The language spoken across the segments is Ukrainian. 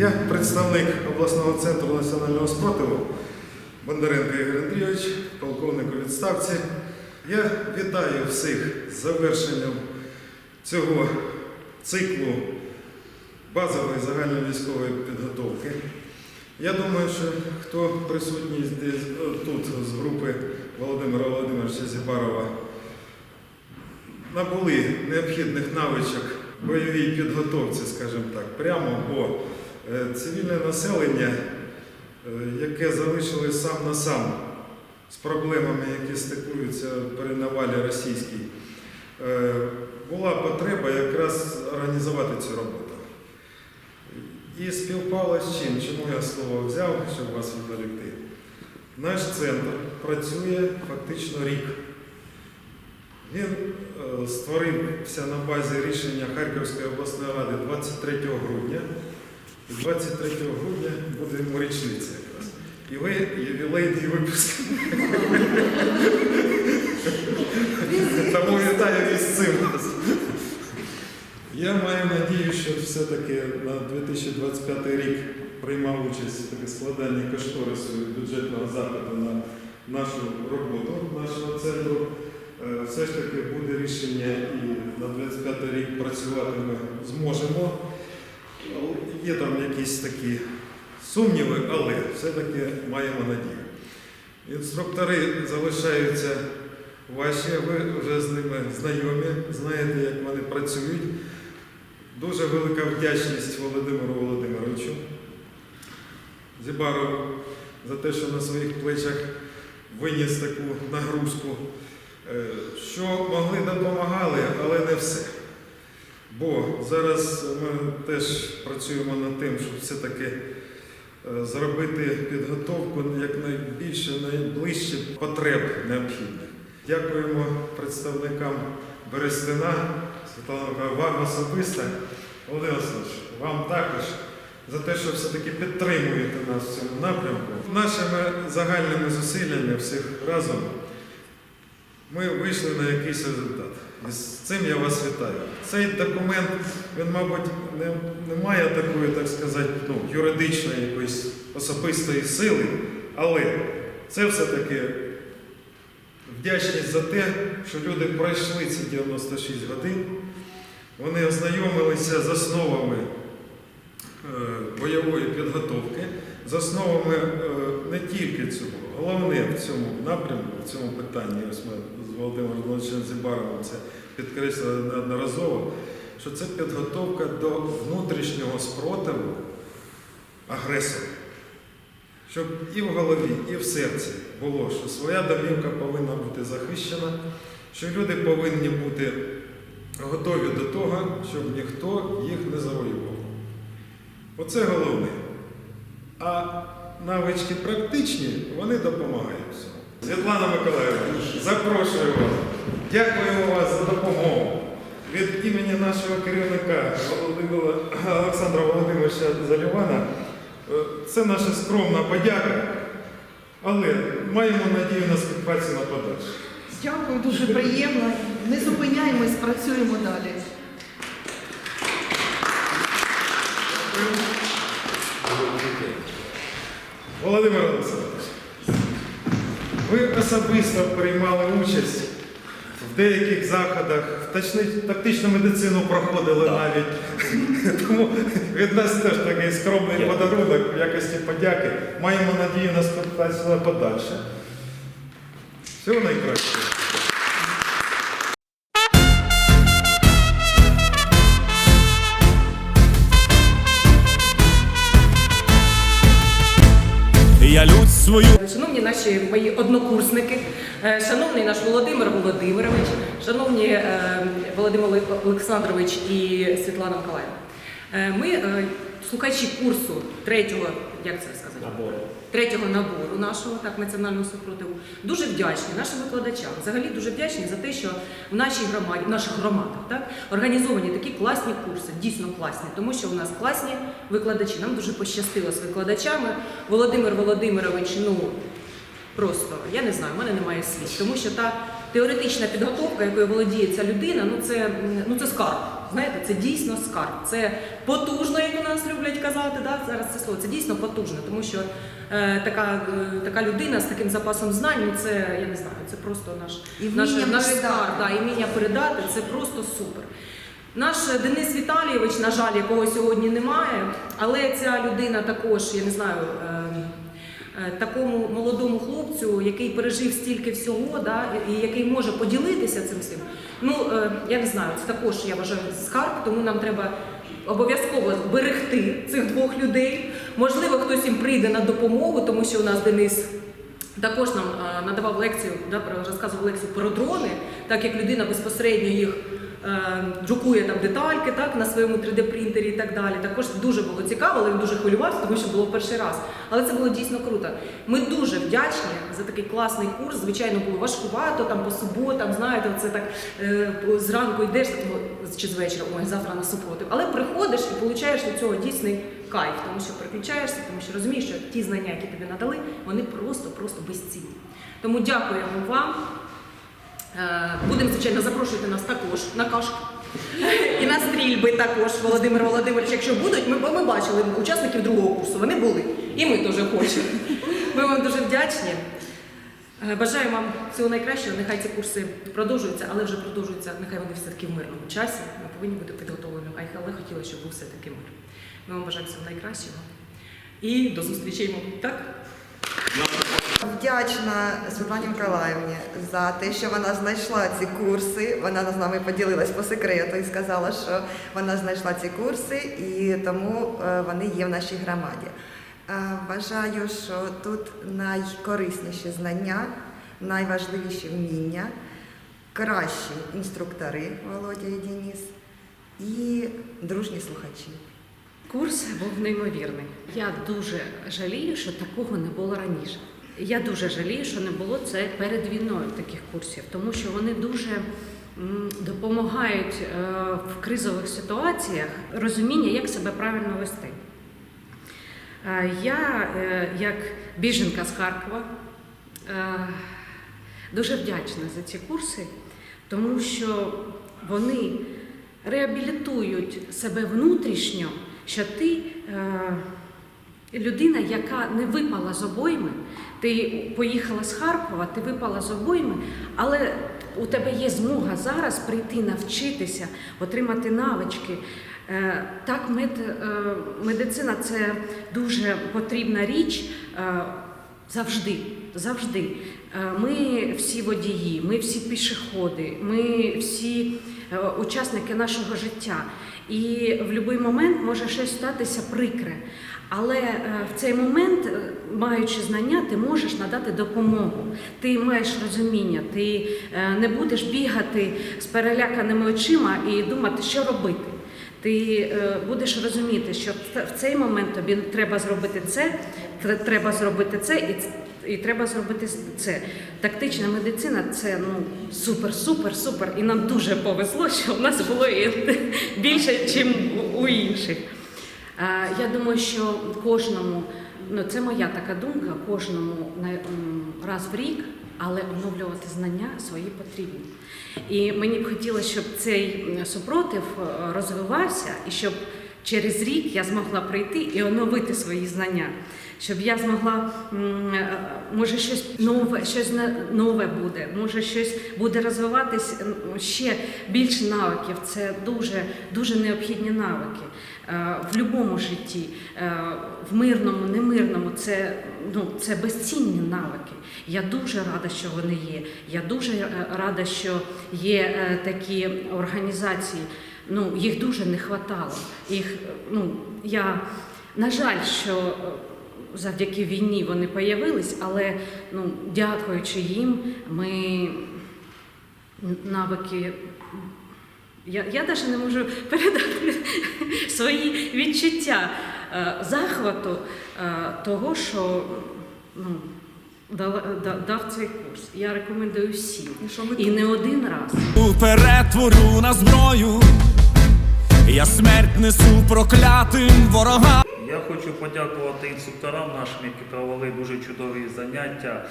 Я представник обласного центру національного спротиву Бондаренко Ігор Андрійович, полковник у відставці. Я вітаю всіх з завершенням цього циклу базової загальновійськової підготовки. Я думаю, що хто присутній е, тут з групи Володимира Володимировича Зібарова набули необхідних навичок бойовій підготовці, скажімо так, прямо, бо цивільне населення, е, яке залишилось сам на сам з проблемами, які стикуються при навалі російській, е, була потреба якраз організувати цю роботу. І співпало з чим, чому я слово взяв, щоб вас відволікти. Наш центр працює фактично рік. Він е, створився на базі рішення Харківської обласної ради 23 грудня. І 23 грудня буде йому річниця якраз. І ви ювілейний випуск. Тому вітаю із цим. Я маю надію, що все-таки на 2025 рік приймав участь в таке складанні кошторису бюджетного заходу на нашу роботу нашого центру. Е, Все ж таки буде рішення і на 25 рік працювати ми зможемо. Є там якісь такі сумніви, але все-таки маємо надію. Інструктори залишаються ваші, ви вже з ними знайомі, знаєте, як вони працюють. Дуже велика вдячність Володимиру Володимировичу Зібарову за те, що на своїх плечах виніс таку нагрузку, Е, що могли допомагали, але не все. Бо зараз ми теж працюємо над тим, щоб все-таки е, зробити підготовку якнайбільше, найближче потреб необхідних. Дякуємо представникам Берестина, Світлана вам особисто, Володимир Васильович, вам також за те, що все-таки підтримуєте нас в цьому напрямку. Нашими загальними зусиллями всіх разом ми вийшли на якийсь результат. І з цим я вас вітаю. Цей документ, він, мабуть, не, не має такої, так сказати, ну, юридичної якоїсь особистої сили, але це все-таки вдячність за те, що люди пройшли ці 96 годин, вони ознайомилися з основами е, бойової підготовки, з основами е, не тільки цього, головне в цьому напрямку, в цьому питанні, ось ми Володимиром Володимировичем Зібаровим це підкреслили неодноразово, що це підготовка до внутрішнього спротиву агресора. Щоб і в голові, і в серці було, що своя домівка повинна бути захищена, що люди повинні бути готові до того, щоб ніхто їх не завоював. Оце головне. А навички практичні, вони допомагають. Світлана Миколаївна, запрошую вас. Дякуємо вас за допомогу. Від імені нашого керівника Олександра Володимировича Залівана. е, Це наша скромна подяка, але маємо надію на співпрацю на подальше. Дякую, дуже приємно. Не зупиняємось, працюємо далі. Володимир Олександрович, ви особисто приймали участь в деяких заходах, тактичну медицину проходили навіть. Тому від нас теж такий скромний подарунок в якості подяки. Маємо надію на співпрацю подальше. Всього найкращого. Я людь свою Шановні наші мої однокурсники, е, шановний наш Володимир Володимирович, шановні е, Володимир Олександрович і Світлана Миколаївна. Е, Ми слухачі курсу третього, як це сказати? набору. Третього набору нашого так національного супротиву дуже вдячні нашим викладачам. Взагалі дуже вдячні за те, що в нашій громаді, в наших громадах так організовані такі класні курси, дійсно класні, тому що у нас класні викладачі. Нам дуже пощастило з викладачами. Володимир Володимирович, ну просто я не знаю, в мене немає слів, тому що та теоретична підготовка, якою володіє ця людина, ну це ну це скарб. Знаєте, це дійсно скарб. Це потужно, як у нас люблять казати. Да? Зараз це слово. Це дійсно потужно, тому що е, така, е, така людина з таким запасом знань, ну це я не знаю, це просто наш, І наш, наш скарб, да, і вміння передати це просто супер. Наш Денис Віталійович, на жаль, якого сьогодні немає, але ця людина також, я не знаю, е, е, такому молодому хлопцю, який пережив стільки всього, да, і який може поділитися цим всім. Ну, е, я не знаю, це також я вважаю скарб, тому нам треба обов'язково берегти цих двох людей. Можливо, хтось їм прийде на допомогу, тому що у нас Денис також нам е, надавав лекцію, да, розказував лекцію про дрони, так як людина безпосередньо їх е, друкує там детальки так, на своєму 3D-принтері і так далі. Також дуже було цікаво, але він дуже хвилювався, тому що було перший раз. Але це було дійсно круто. Ми дуже вдячні за такий класний курс. Звичайно, було важкувато там по суботам, знаєте, це так е, зранку йдеш чи з вечора, ой, завтра на супротив. Але приходиш і получаєш від цього дійсний кайф, тому що переключаєшся, тому що розумієш, що ті знання, які тобі надали, вони просто-просто безцінні. Тому дякуємо вам. Е, Будемо, звичайно, запрошувати нас також на кашку. І на стрільби також, Володимир Володимирович, якщо будуть, ми, ми бачили учасників другого курсу, вони були. І ми теж хочемо. Ми вам дуже вдячні. Е, Бажаю вам всього найкращого. Нехай ці курси продовжуються, але вже продовжуються, нехай вони все-таки в мирному часі. Ми повинні бути підготовлені. Але хотіли, щоб був все-таки мир. Ми вам бажаємо всього найкращого. І до зустрічей, мабуть, так? Вдячна Світлані Миколаївні за те, що вона знайшла ці курси. Вона з нами поділилась по секрету і сказала, що вона знайшла ці курси і тому е, вони є в нашій громаді. Е, Вважаю, що тут найкорисніші знання, найважливіші вміння, кращі інструктори Володя і Денис і дружні слухачі. Курс був неймовірний. Я дуже жалію, що такого не було раніше. Я дуже жалію, що не було це перед війною таких курсів, тому що вони дуже допомагають е, в кризових ситуаціях розуміння, як себе правильно вести. Е, Я, е, як біженка з Харкова, дуже вдячна за ці курси, тому що вони реабілітують себе внутрішньо, що ти е, людина, яка не випала з обойми, ти поїхала з Харкова, ти випала з обойми, але у тебе є змога зараз прийти навчитися, отримати навички. Е, Так, е, медицина це дуже потрібна річ завжди. Завжди. Ми всі водії, ми всі пішоходи, ми всі учасники нашого життя. І в будь-який момент може щось статися прикре. Але е, в цей момент, е, маючи знання, ти можеш надати допомогу. Ти маєш розуміння, ти е, не будеш бігати з переляканими очима і думати, що робити. Ти будеш розуміти, що в цей момент тобі треба зробити це, треба зробити це і, ц- і треба зробити це. Тактична медицина це ну супер, супер, супер. І нам дуже повезло, що в нас було більше, ніж у інших. Я думаю, що кожному, ну це моя така думка, кожному раз в рік, але оновлювати знання свої потрібні. І мені б хотілося, щоб цей супротив е, розвивався і щоб через рік я змогла прийти і оновити свої знання. Щоб я змогла, е, може, щось нове, щось нове буде, може щось буде розвиватись ще більше навиків. Це дуже, дуже необхідні навики е, в будь-якому житті, е, в мирному, немирному. Це, ну, це безцінні навики. Я дуже рада, що вони є. Я дуже е, рада, що є е, такі організації. Ну, їх дуже не хватало. Їх, ну, я, на жаль, що е, завдяки війні вони появились, але ну, дякуючи їм, ми навики. Я, я навіть не можу передати свої відчуття е, захвату е, того, що ну, дала- да- дав цей курс. Я рекомендую всім. І що ми І не один раз. перетворю на зброю. Я смерть несу проклятим ворогам. Я хочу подякувати інструкторам нашим, які провели дуже чудові заняття.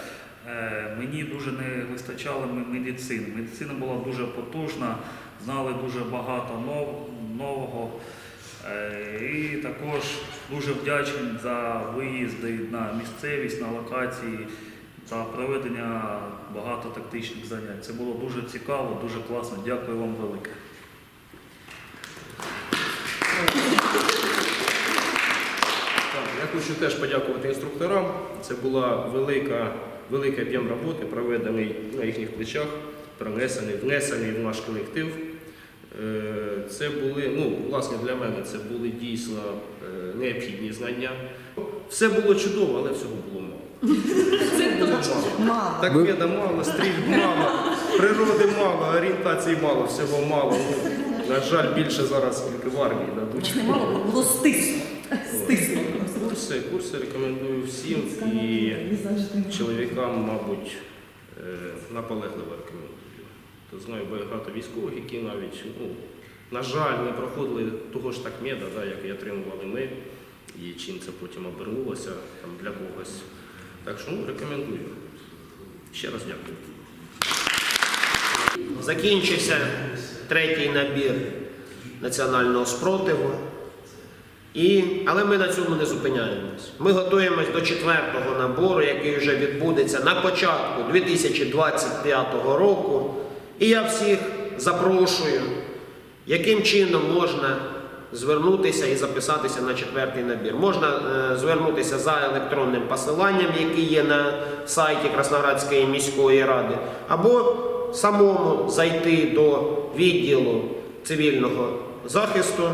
Е, Мені дуже не вистачало медицини. Медицина була дуже потужна. знали дуже багато нового. Е, І також дуже вдячний за виїзди на місцевість, на локації та проведення багато тактичних занять. Це було дуже цікаво, дуже класно. Дякую вам велике. Так, я хочу теж подякувати інструкторам. Це була велика, великий об'єм роботи, проведений на їхніх плечах, пронесений, внесений в наш колектив. Е, Це були, ну, власне, для мене це були дійсно е, необхідні знання. Все було чудово, але всього було мало. Мало. Так меда мало, стрільб мало, природи мало, орієнтації мало, всього мало. Ну, на жаль, більше зараз тільки в армії дадуть. Немало було стисло. Курси, курси рекомендую всім і чоловікам, мабуть, е, наполегливо рекомендую. То знаю багато військових, які навіть, ну, на жаль, не проходили того ж так меда, да, як і отримували ми, і чим це потім обернулося там, для когось. Так що ну, рекомендую. Ще раз дякую. Закінчився третій набір національного спротиву. І, але ми на цьому не зупиняємось. Ми готуємось до четвертого набору, який вже відбудеться на початку 2025 року. І я всіх запрошую, яким чином можна звернутися і записатися на четвертий набір. Можна е, звернутися за електронним посиланням, яке є на сайті Красноградської міської ради, або самому зайти до відділу цивільного захисту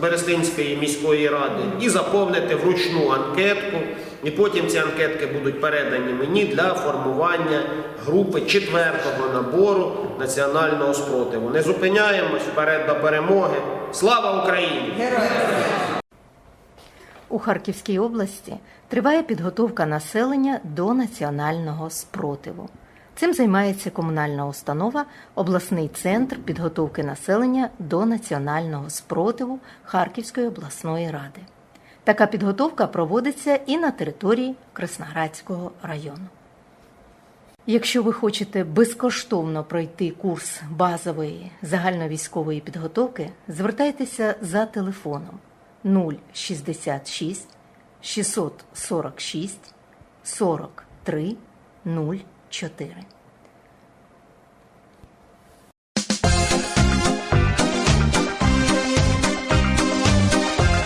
Берестинської міської ради і заповнити вручну анкетку. І потім ці анкетки будуть передані мені для формування групи четвертого набору національного спротиву. Не зупиняємось вперед до перемоги. Слава Україні! У Харківській області триває підготовка населення до національного спротиву. Цим займається комунальна установа обласний центр підготовки населення до національного спротиву Харківської обласної ради. Така підготовка проводиться і на території Красноградського району. Якщо ви хочете безкоштовно пройти курс базової загальновійськової підготовки, звертайтеся за телефоном 066 646 43 04.